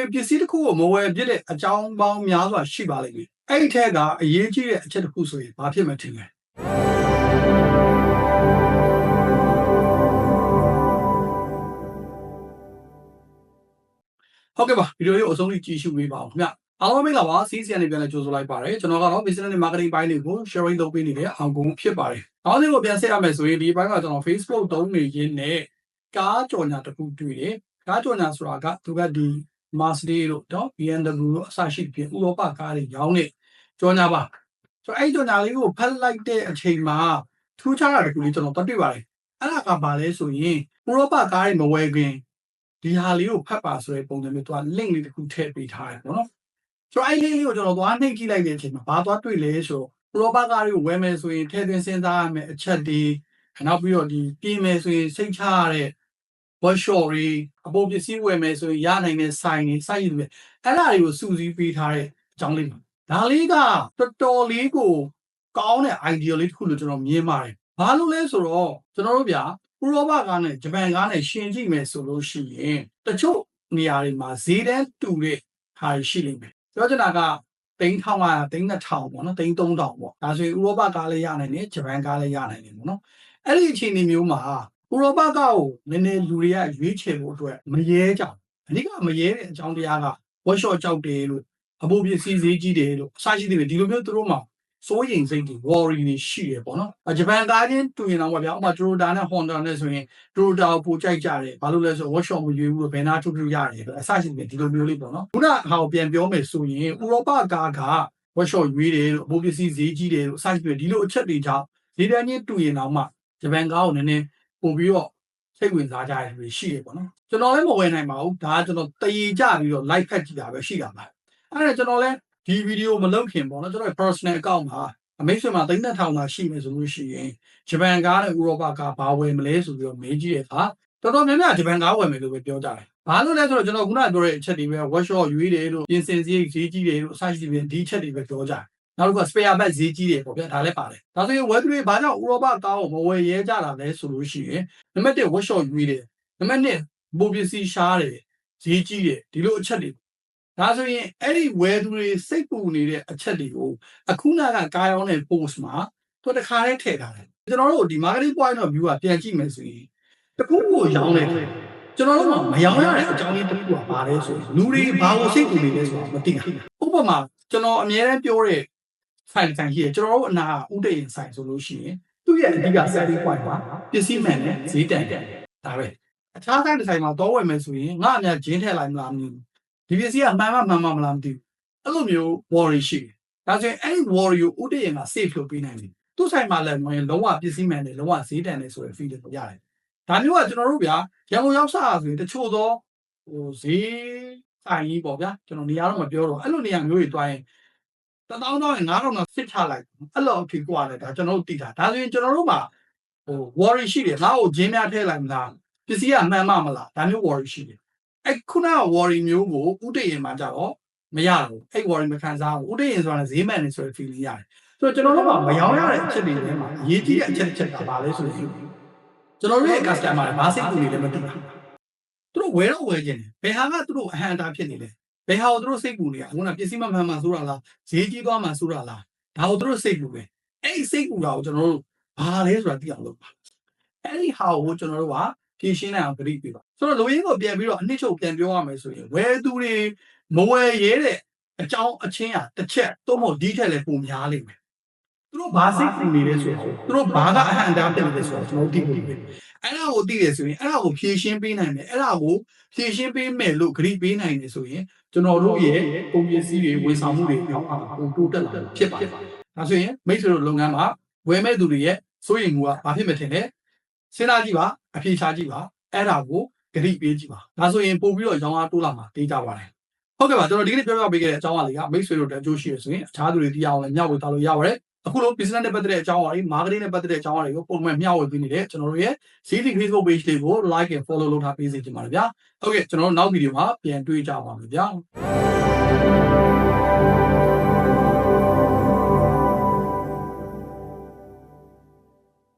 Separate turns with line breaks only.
ရင်ပစ္စည်းတစ်ခုကိုမဝယ်ပြစ်တဲ့အကြောင်းပေါင်းများစွာရှိပါလိမ့်မယ်အဲ့ဒီထက်ကအရေးကြီးတဲ့အချက်တစ်ခုဆိုရင်ဘာဖြစ်မှထင်လဲဟုတ်ကဲ့ပါဗီဒီယိုလေးကိုအဆုံးထိကြည့်ရှုပေးပါအောင်ခင်ဗျအားလုံးမင်္ဂလာပါစီးစီကနေပြန်လဲကြိုဆိုလိုက်ပါတယ်ကျွန်တော်ကတော့ business နဲ့ marketing ဘိုင်းတွေကို sharing လုပ်ပေးနေတဲ့အောင်ကုန်ဖြစ်ပါတယ်နောက်တစ်ခုပြန်ဆက်ရမယ်ဆိုရင်ဒီဘိုင်းကကျွန်တော် Facebook သုံးနေရင်းနဲ့ကားကြော်ညာတစ်ခုတွေ့တယ်ကားကြော်ညာဆိုတာကသူကဒီ Mercedes လို့တော့ BMW လို့အစရှိတဲ့ဥရောပကားတွေရောင်းနေကြော်ညာပါဆိုတော့အဲ့ဒီကြော်ညာလေးကိုဖတ်လိုက်တဲ့အချိန်မှာထူးခြားတာတစ်ခုလေးကျွန်တော်တွေ့ပါတယ်အဲ့ဒါကဘာလဲဆိုရင်ဥရောပကားတွေမဝယ်ခင်ဒီဟာလေးကိုဖတ်ပါဆိုတဲ့ပုံစံမျိုးသူက link လေးတစ်ခုထည့်ပေးထားတယ်ပေါ့နော်ဆိုတော့အဲ့ဒီ link လေးကိုကျွန်တော်သွားနှိပ်ကြည့်လိုက်တဲ့အချိန်မှာဘာသွားတွေ့လဲဆိုတော့ဥရောပကားတွေကိုဝယ်မယ်ဆိုရင်ထည့်သွင်းစဉ်းစားရမယ်အချက်တွေနောက်ပြီးတော့ဒီပြင်မယ်ဆိုရင်စိတ်ချရတဲ့ workshop တွေအပေါ်ပစ္စည်းဝယ်မယ်ဆိုရင်ရနိုင်တဲ့ဆိုင်တွေစိုက်ရည်တွေအဲ့ဒါတွေကိုစူးစီးပေးထားတဲ့အကြောင်းလေးပါဒါလေးကတော်တော်လေးကိုကောင်းတဲ့ idea လေးတစ်ခုလို့ကျွန်တော်မြင်ပါတယ်ဘာလို့လဲဆိုတော့ကျွန်တော်တို့ဗျာဥရောပကားနဲ့ဂျပန်ကားနဲ့ရှင်ကြည့်မယ်ဆိုလို့ရှိရင်တချို့နေရာတွေမှာဈေးတန်းတူတဲ့ဟာရှိလိမ့်မယ်ပြောချင်တာကသိန်းထောင်ကသိန်း2000ပေါ့နော်သိန်း3000ပေါ့ဒါဆိုရင်ဥရောပကားလည်းရနိုင်တယ်ဂျပန်ကားလည်းရနိုင်တယ်ပေါ့နော်အဲ့ဒီအခြေအနေမျိုးမှာ ဥရောပကားကိုနည်းနည်းလူတွေကရွေးချယ်ဖို့အတွက်မရဲကြဘူးအဓိကမရဲတဲ့အကြောင်းတရားက workshop ကြောက်တယ်လို့အဖို့ပစ္စည်းဈေးကြီးတယ်လို့အစရှိတယ်ဒီလိုမျိုးသူတို့မှာစိုးရိမ်စိတ်တွေ worry တွေရှိတယ်ပေါ့နော်ဂျပန်ကားချင်းတူရင်တော့ဗျာဥပမာ Toyota နဲ့ Honda နဲ့ဆိုရင် Toyota ကိုပိုကြိုက်ကြတယ်ဘာလို့လဲဆိုတော့ workshop ကိုရွေးဘူးလို့ဘယ်နာထုတ်ထုတ်ရတယ်အစရှိတယ်ဒီလိုမျိုးလေးပေါ့နော်ခုနဟာကိုပြန်ပြောမယ်ဆိုရင်ဥရောပကားက workshop ရွေးတယ်လို့အဖို့ပစ္စည်းဈေးကြီးတယ်လို့အစရှိတယ်ဒီလိုအချက်တွေကြောင့်ဈေးတန်းချင်းတူရင်တော့မှဂျပန်ကားကိုနည်းနည်း ပို့ပြီးတော့စိတ်ဝင်စားကြတဲ့လူတွေရှိတယ်ပေါ့နော်ကျွန်တော်လည်းမဝယ်နိုင်ပါဘူးဒါကကျွန်တော်တည်ကြပြီးတော့ live ဖက်ကြည့်တာပဲရှိတာပါအဲ့ဒါကျွန်တော်လည်းဒီဗီဒီယိုမလုပ်ခင်ပေါ့နော်ကျွန်တော် personal account မှာအမေဆွေမှာသိန်းသက်ထောင်သာရှိမယ်ဆိုလို့ရှိရင်ဂျပန်ကားနဲ့ဥရောပကားဘာဝယ်မလဲဆိုပြီးတော့မေးကြည့်တဲ့အခါတော်တော်များများဂျပန်ကားဝယ်မယ်လို့ပဲပြောကြတယ်ဘာလို့လဲဆိုတော့ကျွန်တော်ခုနကပြောတဲ့အချက်တွေပဲ workshop ရွေးတယ်လို့ပြင်ဆင်စရိတ်ဈေးကြီးတယ်လို့အစရှိတယ်ဒီအချက်တွေပဲပြောကြတယ် နောက်တစ်ခုက spare part ဈေးကြီးတယ်ပေါ့ဗျာဒါလည်းပါတယ်ဒါဆိုရင်ဝယ်သူတွေဘာကြောင့်ဥရောပကားကိုမဝယ်ရဲကြတာလဲဆိုလို့ရှိရင်နံပါတ်1 workshop ရွေးတယ်နံပါတ်2ဘိုးပစ္စည်းရှားတယ်ဈေးကြီးတယ်ဒီလိုအချက်တွေဒါဆိုရင်အဲ့ဒီဝယ်သူတွေစိတ်ပူနေတဲ့အချက်တွေကိုအခုနကကားရောင်းတဲ့ post မှာသူတခါတည်းထည့်ထားတယ်ကျွန်တော်တို့ဒီ marketing point of view ကပြန်ကြည့်မယ်ဆိုရင်တခုကိုရောင်းတယ်ကျွန်တော်တို့ကမရောင်းရတဲ့အကြောင်းရင်းတစ်ခုကဘာလဲဆိုရင်လူတွေဘာကိုစိတ်ပူနေလဲဆိုတာမသိဘူးဥပမာကျွန်တော်အများအားပြောတဲ့ ဆိုင်ဆိုင်ရှိတယ်ကျွန်တော်တို့အနာဥတည်ရင်ဆိုင်ဆိုလို့ရှိရင်သူ့ရဲ့အဓိက selling point မှာပစ္စည်းမှန်နဲ့ဈေးတန်တယ်ဒါပဲအခြားဆိုင်တစ်ဆိုင်မှာတော့ဝယ်မယ်ဆိုရင်ငါအများဂျင်းထည့်လိုက်မလားမသိဘူးဒီပစ္စည်းကမှန်မှမှန်မှမလားမသိဘူးအဲ့လိုမျိုး worry ရှိတယ်ဒါဆိုရင်အဲ့ဒီ worry ကိုဥတည်ရင်က safe လုပ်ပေးနိုင်တယ်သူ့ဆိုင်မှာလည်းဝင်လုံးဝပစ္စည်းမှန်တယ်လုံးဝဈေးတန်တယ်ဆိုတဲ့ feeling ကိုရတယ်ဒါမျိုးကကျွန်တော်တို့ဗျာရန်ကုန်ရောက်စားဆိုရင်တချို့သောဟိုဈေးဆိုင်ကြီးပေါ့ဗျာကျွန်တော်နေရာတော့မပြောတော့အဲ့လိုနေရာမျိုးတွေတွိုင်း တသောင်းသောင်းရင်9000တော့စစ်ချလိုက်အဲ့လိုအဖြစ်กว่าလေဒါကျွန်တော်တို့သိတာဒါဆိုရင်ကျွန်တော်တို့မှာဟို worry ရှိတယ်ငါ့ကိုဂျင်းများထည့်လိုက်မလားပစ္စည်းကမှန်မမလားဒါမျိုး worry ရှိတယ်အဲ့ခုနက worry မျိုးကိုဥတည်ရင်မှာကြတော့မရဘူးအဲ့ worry မခံစားဘူးဥတည်ရင်ဆိုတာဈေးမှန်နေဆိုတဲ့ feeling ရတယ်ဆိုတော့ကျွန်တော်တို့ကမရောင်းရတဲ့အချက်တွေထဲမှာအရေးကြီးတဲ့အချက်တစ်ချက်ကဘာလဲဆိုရင်ကျွန်တော်တို့ရဲ့ customer တွေဘာစိတ်ကူနေလဲမသိဘူးသူတို့ဝယ်တော့ဝယ်ခြင်းတယ်ဘယ်ဟာကသူတို့အဟံတာဖြစ်နေလဲ ဘယ်ဟာကိုသူတို့စိတ်ပူနေတာခုနပစ္စည်းမမှန်မှန်ဆိုတာလားဈေးကြီးသွားမှဆိုတာလားဒါကိုသူတို့စိတ်ပူပဲအဲ့ဒီစိတ်ပူတာကိုကျွန်တော်တို့ဘာလဲဆိုတာသိအောင်လုပ်ပါအဲ့ဒီဟာကိုကျွန်တော်တို့ကဖြည့်ရှင်းနိုင်အောင်ဂရိပေးပါဆိုတော့လူရင်းကိုပြန်ပြီးတော့အနှစ်ချုပ်ပြန်ပြောရမယ်ဆိုရင်ဝယ်သူတွေမဝယ်ရဲတဲ့အကြောင်းအချင်းဟာတစ်ချက်သို့မဟုတ်ဒီထက်လည်းပုံများလိမ့်မယ် သူတို့ဘာစိတ်ပူနေလဲဆိုတော့သူတို့ဘာကအဟံတားဖြစ်နေလဲဆိုတော့ကျွန်တော်သိဖို့ပဲအဲ့ဒါကိုသိတယ်ဆိုရင်အဲ့ဒါကိုဖြည့်ရှင်းပေးနိုင်တယ်အဲ့ဒါကိုဖြည့်ရှင်းပေးမယ်လို့ဂရိပေးနိုင်တယ်ဆိုရင်ကျွန်တော်တို့ရဲ့ပုံပစ္စည်းတွေဝန်ဆောင်မှုတွေပြောင်းအောင်ပုံတိုးတက်လာဖြစ်ပါတယ်။ဒါဆိုရင်မိတ်ဆွေတို့လုပ်ငန်းမှာဝယ်မဲ့သူတွေရဲ့စိုးရိမ်မှုကဘာဖြစ်မထင်လဲ။စဉ်းစားကြည့်ပါအဖြေချကြည့်ပါအဲ့ဒါကိုဂရိပေးကြည့်ပါ။ဒါဆိုရင်ပို့ပြီးတော့ရောင်းအားတိုးလာမှာတေးကြပါတယ်။ဟုတ်ကဲ့ပါကျွန်တော်ဒီကနေ့ပြောပြပေးခဲ့တဲ့အကြောင်းအရာတွေကမိတ်ဆွေတို့တက်အကျိုးရှိရဆိုရင်အခြားသူတွေသိအောင်လည်းမျှဝေထားလို့ရပါတယ်။ အခုလို business နဲ့ပတ်သက်တဲ့အကြောင်းအရာတွေ marketing နဲ့ပတ်သက်တဲ့အကြောင်းအရာတွေကိုပုံမှန်မျှဝေပေးနေတဲ့ကျွန်တော်တို့ရဲ့ CT Facebook page လေးကို like and follow လုပ်ထားပေးစေချင်ပါတယ်ဗျာ။ဟုတ်ကဲ့ကျွန်တော်တို့နောက်ဗီဒီယိုမှာပြန်တွေ့ကြပါမယ်ဗျာ။